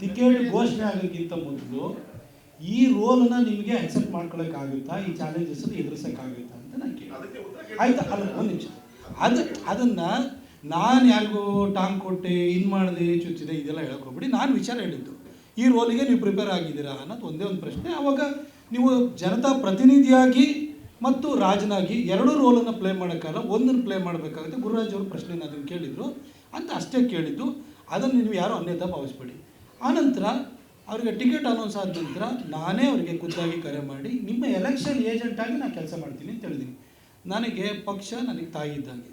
Ticket ಘೋಷಣೆ ಆಗೋಕ್ಕಿಂತ ಮೊದಲು ಈ ರೋಲ್ನ ನಿಮಗೆ ಅಕ್ಸೆಪ್ಟ್ ಮಾಡ್ಕೊಳಕ್ಕಾಗುತ್ತಾ? ಈ ಚಾಲೆಂಜಸ್ ಎದುರಿಸೋಕ್ಕಾಗುತ್ತಾ ಅಂತ ನಾನು ಕೇಳಿ. ಆಯ್ತಾ? ಅಲ್ಲ ಒಂದು ನಿಮಿಷ. ಅದು ಅದನ್ನ ನಾನು ಯಾರಿಗೂ ಟಾಂಗ್ ಕೊಟ್ಟೆ ಇನ್ ಮಾಡಿದೆ ಚುಚ್ಚಿದೆ ಇದೆಲ್ಲ ಹೇಳಕ್ ಹೋಗ್ಬಿಡಿ. ನಾನು ವಿಚಾರ ಹೇಳಿದ್ದು ಈ ರೋಲಿಗೆ ನೀವು ಪ್ರಿಪೇರ್ ಆಗಿದ್ದೀರಾ ಅನ್ನೋದು ಒಂದೇ ಒಂದು ಪ್ರಶ್ನೆ. ಅವಾಗ ನೀವು ಜನತಾ ಪ್ರತಿನಿಧಿಯಾಗಿ ಮತ್ತು ರಾಜನಾಗಿ ಎರಡೂ ರೋಲನ್ನು ಪ್ಲೇ ಮಾಡೋಕ್ಕಲ್ಲ ಒಂದನ್ನು ಪ್ಲೇ ಮಾಡಬೇಕಾಗುತ್ತೆ. ಗುರುರಾಜ್ ಅವರು ಪ್ರಶ್ನೆನ ಅದನ್ನು ಕೇಳಿದರು. ಅಂತ ಅಷ್ಟೇ ಕೇಳಿದ್ದು. ಅದನ್ನು ನೀವು ಯಾರೂ ಅನ್ಯತಾ ಭಾವಿಸ್ಬೇಡಿ. ಆನಂತರ ಅವರಿಗೆ ಟಿಕೆಟ್ ಅನೌನ್ಸ್ ಆದ ನಂತರ ನಾನೇ ಅವರಿಗೆ ಖುದ್ದಾಗಿ ಕರೆ ಮಾಡಿ, ನಿಮ್ಮ ಎಲೆಕ್ಷನ್ ಏಜೆಂಟ್ ಆಗಿ ನಾನು ಕೆಲಸ ಮಾಡ್ತೀನಿ ಅಂತ ಹೇಳಿದ್ದೀನಿ ನನಗೆ ಪಕ್ಷ ನನಗೆ ತಾಯಿ ಇದ್ದಂಗೆ.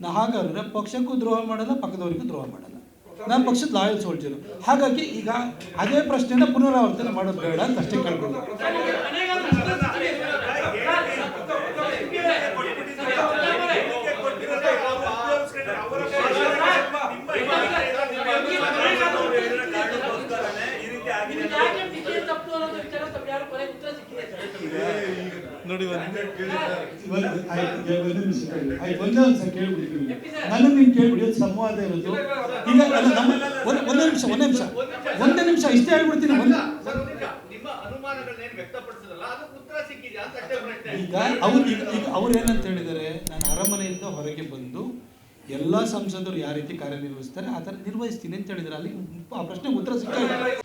ನಾ ಹಾಗಾದ್ರೆ ಪಕ್ಷಕ್ಕೂ ದ್ರೋಹ ಮಾಡಲ್ಲ, ಪಕ್ಕದವರಿಗೂ ದ್ರೋಹ ಮಾಡಲ್ಲ. ನಾನು ಪಕ್ಷದ ಲಾಯಲ್ ಸೋಲ್ಜರು ಹಾಗಾಗಿ ಈಗ ಅದೇ ಪ್ರಶ್ನೆನ ಪುನರಾವರ್ತನೆ ಮಾಡೋದು ಬೇಡ ಅಂತ ಅಷ್ಟೇ ಕೇಳ್ಬೋದು ಈ ರೀತಿ ಆಗಿದೆ ನಿಮ್ಗೆ ಯಾಕೆ ಟಿಕೆಟ್ ತಪ್ಪು ಅನ್ನೋದು ವಿಚಾರ ತಮ್ಮ ಯಾರು ಕೊನೆಗೆ ಉತ್ತರ ಸಿಕ್ಕಿದೆ ನೋಡಿ ಒಂದು ಆಯ್ತು, ಈಗ ಒಂದು ನಿಮಿಷ ಕೇಳಿ. ಆಯ್ತು, ಒಂದೇ ಒಂದು ಸಲ ಕೇಳ್ಬಿಡ್ತೀನಿ ನನ್ನ ನೀನು ಕೇಳ್ಬಿಡಿ ಸಂವಾದ ಇರೋದು. ಈಗ ನಮ್ಮ ಒಂದೇ ನಿಮಿಷ ಒಂದೇ ನಿಮಿಷ. ಒಂದೇ ನಿಮಿಷ. ಇಷ್ಟೇ ಹೇಳ್ಬಿಡ್ತೀನಿ ಒಂದು ಈಗ ಅವ್ರು ಈಗ ಅವ್ರು ಏನಂತ ಹೇಳಿದ್ದಾರೆ ನಾನು ಅರಮನೆಯಿಂದ ಹೊರಗೆ ಬಂದು ಎಲ್ಲ ಸಂಸದರು ಯಾವ ರೀತಿ ಕಾರ್ಯನಿರ್ವಹಿಸ್ತಾರೆ ಆ ಥರ ನಿರ್ವಹಿಸ್ತೀನಿ ಅಂತ ಹೇಳಿದ್ರೆ ಅಲ್ಲಿ ಆ ಪ್ರಶ್ನೆ ಉತ್ತರ ಸಿಗ್ತಾ